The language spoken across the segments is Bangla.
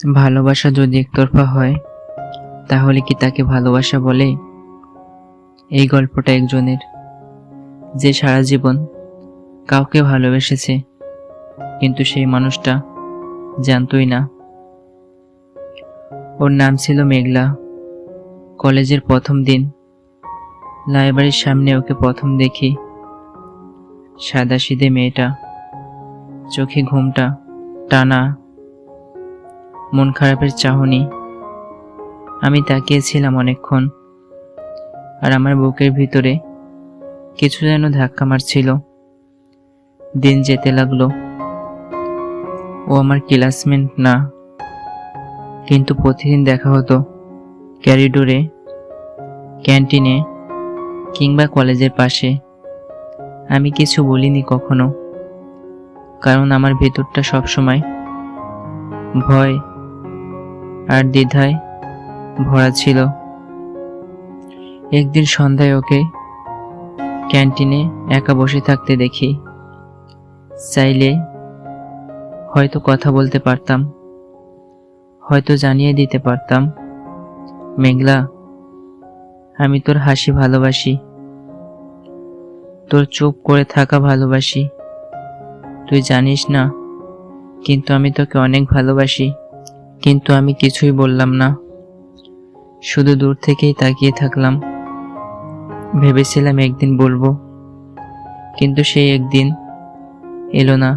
ভালোবাসা যদি একতরফা হয়, তাহলে কি তাকে ভালোবাসা বলে? এই গল্পটা একজনের, যে সারা জীবন কাউকে ভালোবেসেছে, কিন্তু সেই মানুষটা জানতই না। ওর নাম ছিল মেঘলা। কলেজের প্রথম দিন, লাইব্রেরির সামনে ওকে প্রথম দেখি। সাদা সিধে মেয়েটা, চোখে ঘুমটা টানা মন খারাপের চাহনি। আমি তাকিয়েছিলাম অনেকক্ষণ। আর আমার বুকের ভিতরে কিছু যেন ধাক্কা মারছিল। দিন যেতে লাগল। ও আমার ক্লাসমেট না। কিন্তু প্রতিদিন দেখা হতো ক্যারিডোরে, ক্যান্টিনে কিংবা কলেজের পাশে। আমি কিছু বলিনি কখনো। কারণ আমার ভেতরটা সবসময় ভয় আর দ্বিধায় ভরা ছিল। একদিন সন্ধ্যায় ওকে ক্যান্টিনে একা বসে থাকতে দেখি। চাইলে হয়তো কথা বলতে পারতাম, হয়তো জানিয়ে দিতে পারতাম, মেঘলা, আমি তোর হাসি ভালোবাসি, তোর চুপ করে থাকা ভালোবাসি। তুই জানিস না, কিন্তু আমি তোকে অনেক ভালোবাসি। কিন্তু আমি কিছুই বললাম না। শুধু দূর থেকেই তাকিয়ে থাকলাম। ভেবেছিলাম একদিন বলব, কিন্তু সেই একদিন এলো না।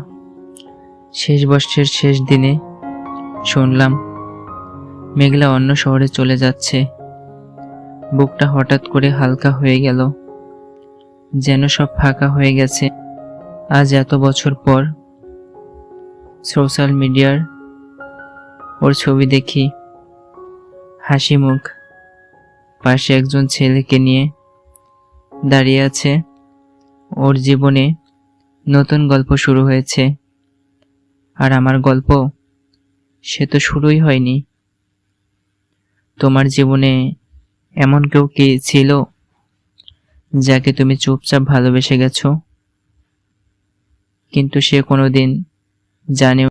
শেষ বর্ষের শেষ দিনে শুনলাম, মেঘলা অন্য শহরে চলে যাচ্ছে। বুকটা হঠাৎ করে হালকা হয়ে গেল, যেন সব ফাঁকা হয়ে গেছে। আজ এত বছর পর সোশ্যাল মিডিয়ার ওর ছবি দেখি। হাসি মুখ। পাশে একজন ছেলেকে নিয়ে দাঁড়িয়ে আছে। ওর জীবনে নতুন গল্প শুরু হয়েছে। আর আমার গল্প সে তো শুরুই হয়নি। তোমার জীবনে এমন কেউ কি ছিল যাকে তুমি চুপচাপ ভালোবেসে গেছো? কিন্তু সে কোনোদিন জানে